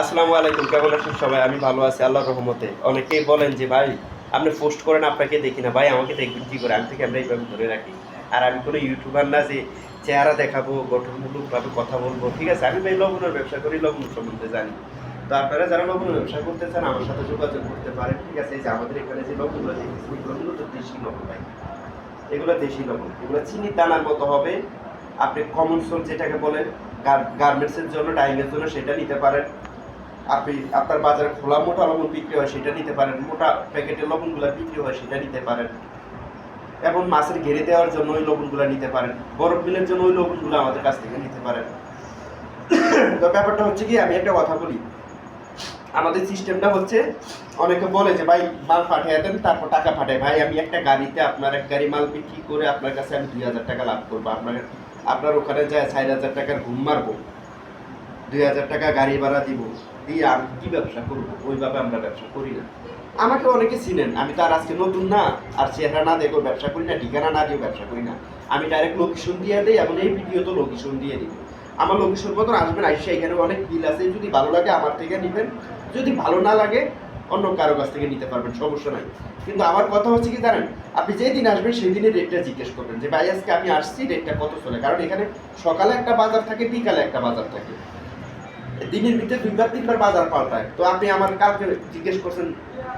আসসালামু আলাইকুম, কেমন আছেন সবাই? আমি ভালো আছি, আল্লাহর রহমতে। অনেকেই বলেন যে, ভাই, আপনি পোস্ট করেন, আপনাকে দেখি না। ভাই, আমাকে দেখবেন কি করে? আমি থেকে আমরা এইভাবে ধরে রাখি। আর আমি কোনো ইউটিউবার না যে চেহারা দেখাবো, গঠনমূলকভাবে কথা বলব, ঠিক আছে? আমি ভাই লবণের ব্যবসা করি লবণ সম্বন্ধে জানি। তো আপনারা যারা লবণের ব্যবসা করতে চান, আমার সাথে যোগাযোগ করতে পারেন, ঠিক আছে? এই যে আমাদের এখানে যে লবণগুলো দেখতেছি, এগুলো মূলত দেশি লবণ ভাই। এগুলো দেশি লবণ এগুলো চিনি দানার মতো হবে। আপনি কমন সোল যেটাকে বলেন গার্মেন্টসের জন্য ডাইংয়ের জন্য সেটা নিতে পারেন। আপনি আপনার বাজারে খোলা মোটা লবণ বিক্রি হয়, সেটা নিতে পারেন। মোটা প্যাকেটের লবণগুলো বিক্রি হয়, সেটা নিতে পারেন। এবং মাছের ঘেরে দেওয়ার জন্য ওই লবণগুলো নিতে পারেন। বরফ মিলের জন্য ওই লবণগুলো আমাদের কাছ থেকে নিতে পারেন। তো ব্যাপারটা হচ্ছে কি, আমি একটা কথা বলি। আমাদের সিস্টেমটা হচ্ছে, অনেকে বলে যে, ভাই, মাল পাঠিয়ে দেন, তারপর টাকা পাঠায়। ভাই, আমি একটা গাড়িতে আপনার এক গাড়ি মাল বিক্রি করে আপনার কাছে আমি দুই হাজার টাকা লাভ করব। আপনার আপনার ওখানে যায়, চার হাজার টাকার ঘুম মারবো। দুই হাজার টাকা গাড়ি ভাড়া দিব। দিয়ে আমি কি ব্যবসা করব? ওইভাবে আমরা ব্যবসা করি না। আমাকে অনেকে চিনেন, আমি তো আর আজকে নতুন না, আর চেহারা না দেখো ব্যবসা করি না, ঠিকানা না দিয়েও ব্যবসা করি না। আমি ডাইরেক্ট লোকেশন দিয়ে দিই এবং এই ভিডিও তো লোকেশন দিয়ে দিই। আমার লোকেশন মতন আসবেন, আইসা এখানে অনেক বিল আছে, যদি ভালো লাগে আমার থেকে নেবেন। যদি ভালো না লাগে, অন্য কারও কাছ থেকে নিতে পারবেন, সমস্যা নাই। কিন্তু আমার কথা হচ্ছে কি জানেন, আপনি যেই দিন আসবেন সেই দিনের রেটটা জিজ্ঞেস করবেন যে, ভাই, আজকে আমি আসছি রেটটা কত চলে? কারণ এখানে সকালে একটা বাজার থাকে, বিকালে একটা বাজার থাকে। দিনের ভিতরে দুইবার, তিনবার বাজার পাল্টায়। তো আপনি আমার কালকে জিজ্ঞেস করছেন,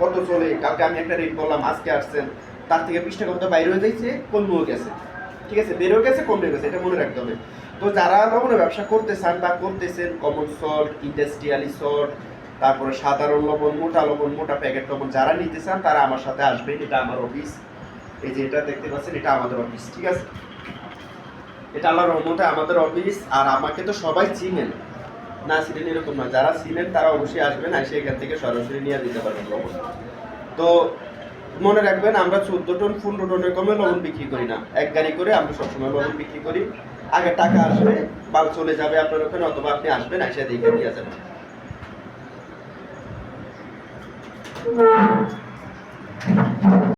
কত চলে? কালকে আমি একটা রেট বললাম, আজকে আসছেন। তার থেকে বিশ টাকা মতো বাইরে হয়ে যাইছে কমেও গেছে। ঠিক আছে বেরো গেছে, কমে গেছে, এটা মনে রাখতে হবে। তো যারা লবণের ব্যবসা করতে চান বা করতেছেন কমন সল্ট ইন্ডাস্ট্রিয়ালি সল্ট তারপরে সাধারণ লবণ, মোটা লবণ, মোটা প্যাকেট লবণ যারা নিতে চান, তারা আমার সাথে আসবেন। এটা আমার অফিস এই যে এটা দেখতে পাচ্ছেন, এটা আমাদের অফিস ঠিক আছে? এটা আল্লাহর রহমতে আমাদের অফিস আর আমাকে তো সবাই চিনেন। না চিনেন এরকম না। যারা চিনেন তারা অবশ্যই আসবেন, এসে এখান থেকে সরাসরি নিয়ে দিতে পারবেন লবণ। তো মনে রাখবেন, আমরা চোদ্দ টন, পনেরো টনের কমে লবণ বিক্রি করি না। এক গাড়ি করে আমরা সবসময় লবণ বিক্রি করি। আগে টাকা আসবে, মাল চলে যাবে আপনার ওখানে, অথবা আপনি আসবেন, এসে দেখে দিয়ে যাবেন।